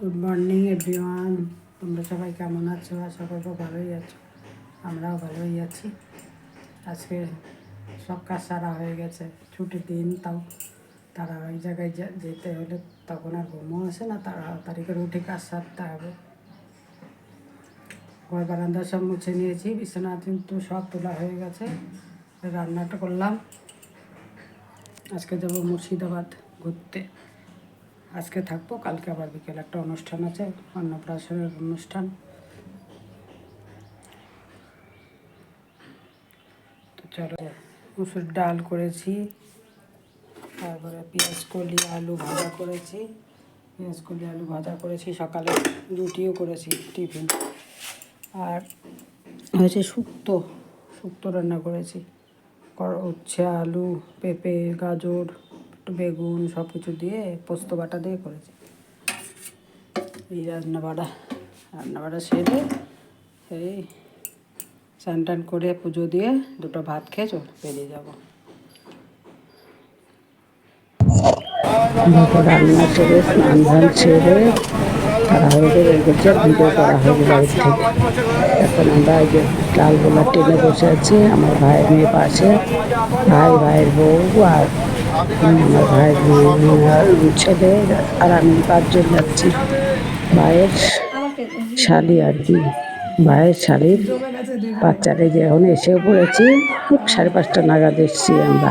Good morning everyone তোমরা সবাই কেমন আছো? আশা করব ভালোই আছো। আমরাও ভালোই আছি। আজকে সব কাজ সারা হয়ে গেছে। ছুটির দিন, তাও তারা ওই জায়গায় যেতে হলে তখন আর ঘুমও আসে না। তাড়াতাড়ি করে উঠে কাজ সারতে হবে। ঘর বারান্দা সব মুছে নিয়েছি। বিছানা কিন্তু সব তোলা হয়ে গেছে। রান্নাটা করলাম। আজকে যাব মুর্শিদাবাদ ঘুরতে। আজকে থাকব, কালকে আবার বিকেল একটা অনুষ্ঠান আছে, অন্নপ্রাশনের অনুষ্ঠান। তো চলো, মুসুর ডাল করেছি, তারপরে পেঁয়াজ কলি, আলু ভাজা করেছি। পেঁয়াজ কলি, আলু ভাজা করেছি, সকালে রুটিও করেছি টিফিন। আর হয়েছে শুক্তো শুক্তো রান্না করেছি। কর- উচ্ছে আলু, পেঁপে, গাজর বেগুন সব কিছু দিয়ে পোস্ত বাটা দিয়ে করেছি। এই রান্না বাড়া রান্না বাড়া সেরে এই স্নান টান করে পুজো দিয়ে দুটো ভাত খেয়ে চল বেরিয়ে যাব। রান্না করে, স্নান ধান সেরে তাড়াহুড়ো হয়ে গেছে করা থেকে এখন আমরা এই যে ট্রেনে বসে আছি, আমার ভাইয়ের মেয়ে পাশে, ভাই, ভাইয়ের বউ আর ছেলে আর আমি পাঁচজন যাচ্ছি। ভাইয়ের শালি আর কি। ভাইয়ের শালির বাচ্চারা যে এখন এসেও পড়েছি সাড়ে পাঁচটা নাগাদ এসছি আমরা।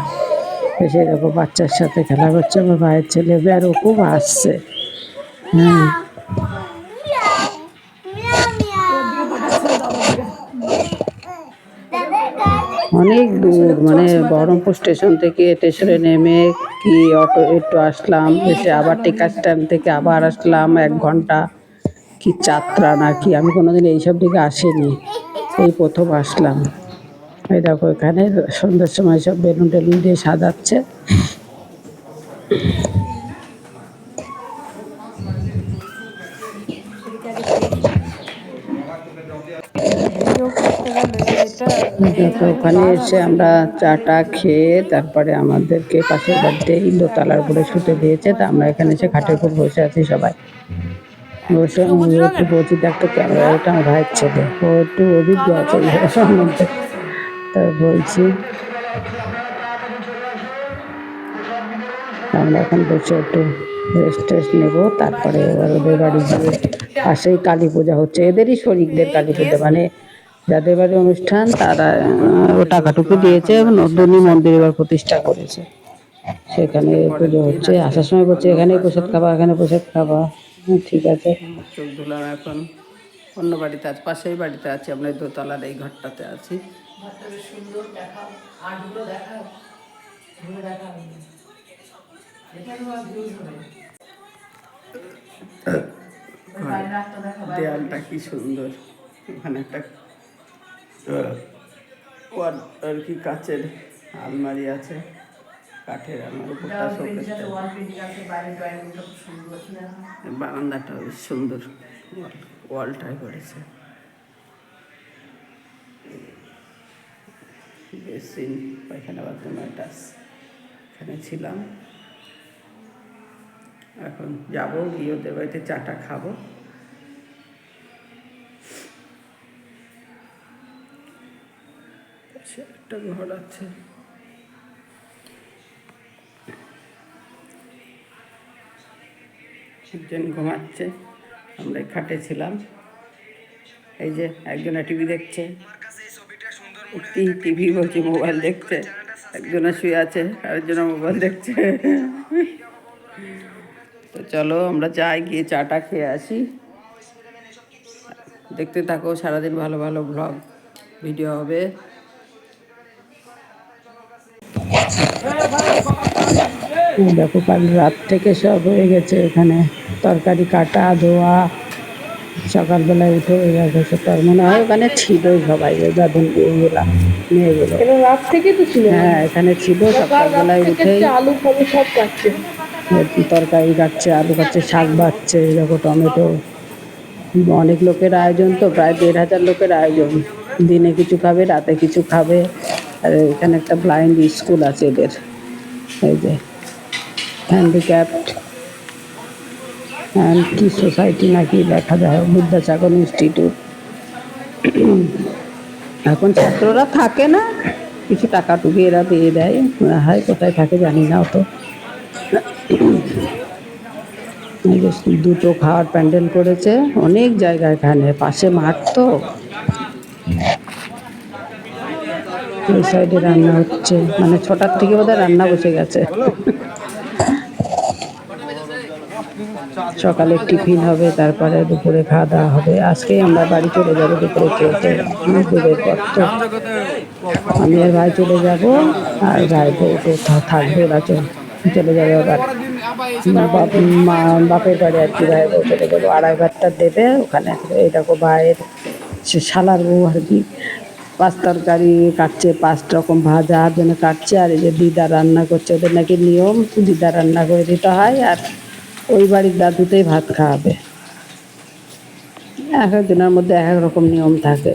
এসে দেখো বাচ্চার সাথে খেলা করছে, আমার ভাইয়ের ছেলে। ও খুব আসছে হ্যাঁ অনেক দূর মানে বহরমপুর স্টেশন থেকে স্টেশনে নেমে কি অটো, একটু আসলাম, এসে আবার টিকা স্ট্যান্ড থেকে আবার আসলাম এক ঘণ্টা। কি যাত্রা না কি আমি কোনোদিন এইসব দিকে আসিনি, এই প্রথম আসলাম। এই দেখো এখানে সন্ধ্যার সময় সব বেলুন টেলুন দিয়ে সাজাচ্ছে। ওখানে এসে আমরা চাটা খেয়ে তারপরে আমাদেরকে পাশের বাড়িতে দোতলার উপরে শুতে দিয়েছে, তা আমরা এখানে এসে খাটের উপর বসে আছি সবাই। বসে একটু বলছি দেখতো ক্যামেরা এটা আমার ভাইয়ের ছেলে। ও একটু অভিজ্ঞ আছে সম্বন্ধে তাই বলছি, আমরা এখন বসে একটু রেস্ট টেস্ট নেব, তারপরে এবার ওদের বাড়ি গিয়ে পাশেই কালী পূজা হচ্ছে। এদেরই শরিকদের কালী পূজা মানে যাদের বাড়ি অনুষ্ঠান তারা ও টাকাটুকু দিয়েছে নর্দনী মন্দির এবার প্রতিষ্ঠা করেছে। সেখানে পুজো হচ্ছে আসার সময় বলছে এখানে প্রসাদ খাবা এখানে প্রসাদ খাবা। ঠিক আছে। চোখ ধুলাম এখন। অন্য বাড়িতে আছে পাশেই বাড়িতে আছি আমরা এই দোতলার এই ঘরটাতে আছি। দেয়ালটা কি সুন্দর। ওখানে একটা আর কি কাচের আলমারি আছে কাঠের আলমারি বারান্দাটা বেশ সুন্দর ওয়ালটাই করেছে। বেসিন পায়খানা বাথরুম অ্যাটাচ এখানে ছিলাম। এখন যাব গিয়ে ওদের বাড়িতে চাটা খাব। পাশে একটা ঘর আছে। একজন ঘুমাচ্ছে, আমরা খাটে ছিলাম। এই যে একজনে টিভি দেখছে টিভি বলছি মোবাইল দেখছে, একজনে শুয়ে আছে, আরেকজনে মোবাইল দেখছে। তো চলো, আমরা যাই, গিয়ে চাটা খেয়ে আসি। দেখতে থাকো, সারাদিন ভালো ভালো ব্লগ ভিডিও হবে। দেখো কাল রাত থেকে সব হয়ে গেছে এখানে। তরকারি কাটা ধোয়া সকালবেলায় উঠে হয়ে গেছে তার মনে হয় ওখানে ছিল সবাই ওই দাদু এইগুলা মেয়েগুলো। রাত থেকে তো ছিল হ্যাঁ এখানে ছিল সকালবেলায় উঠে আলু ফালু সব কাটছে। তরকারি কাটছে আলু কাটছে শাক বাচ্ছে দেখো টমেটো। অনেক লোকের আয়োজন তো প্রায় দেড় হাজার লোকের আয়োজন। দিনে কিছু খাবে রাতে কিছু খাবে। আর এখানে একটা ব্লাইন্ড স্কুল আছে এদের। এই যে হ্যান্ডিক্যাপ্ট অ্যান্ড কি সোসাইটি নাকি দেখা যায় বিদ্যাসাগর ইনস্টিটিউট এখন ছাত্ররা থাকে না, কিছু টাকা টুকি এরা দিয়ে দেয়, হয় কোথায় থাকে জানি না অত। দুটো খাওয়ার প্যান্ডেল করেছে, অনেক জায়গা এখানে, পাশে মাঠ তো। ওই সাইডে রান্না হচ্ছে। মানে ছটার থেকে বোধহয় রান্না বসে গেছে। সকালে টিফিন হবে, তারপরে দুপুরে খাওয়া দাওয়া হবে। আজকেই আমরা বাড়ি চলে যাব দুপুরে খেতে। দুপুরের পর তো আমি আর ভাই চলে যাব, আর ভাই বউ থাকবে ওরা চল- যাবে আবার। বাপের বাড়ি আর কি, ভাই চলে যাব। আড়াই ভাতটা দেবে, ওখানে এই দেখো ভাইয়ের সে শালার বউ আর কি। পাঁচ তরকারি, কাটছে পাঁচ রকম ভাজা যেন কাটছে, আর এই যে দিদা রান্না করছে, ওদের নাকি নিয়ম, দিদা রান্না করে দিতে হয়, আর ওই বাড়ির দাদুতেই ভাত খাওয়াবে। এক একজনের মধ্যে এক এক রকম নিয়ম থাকে।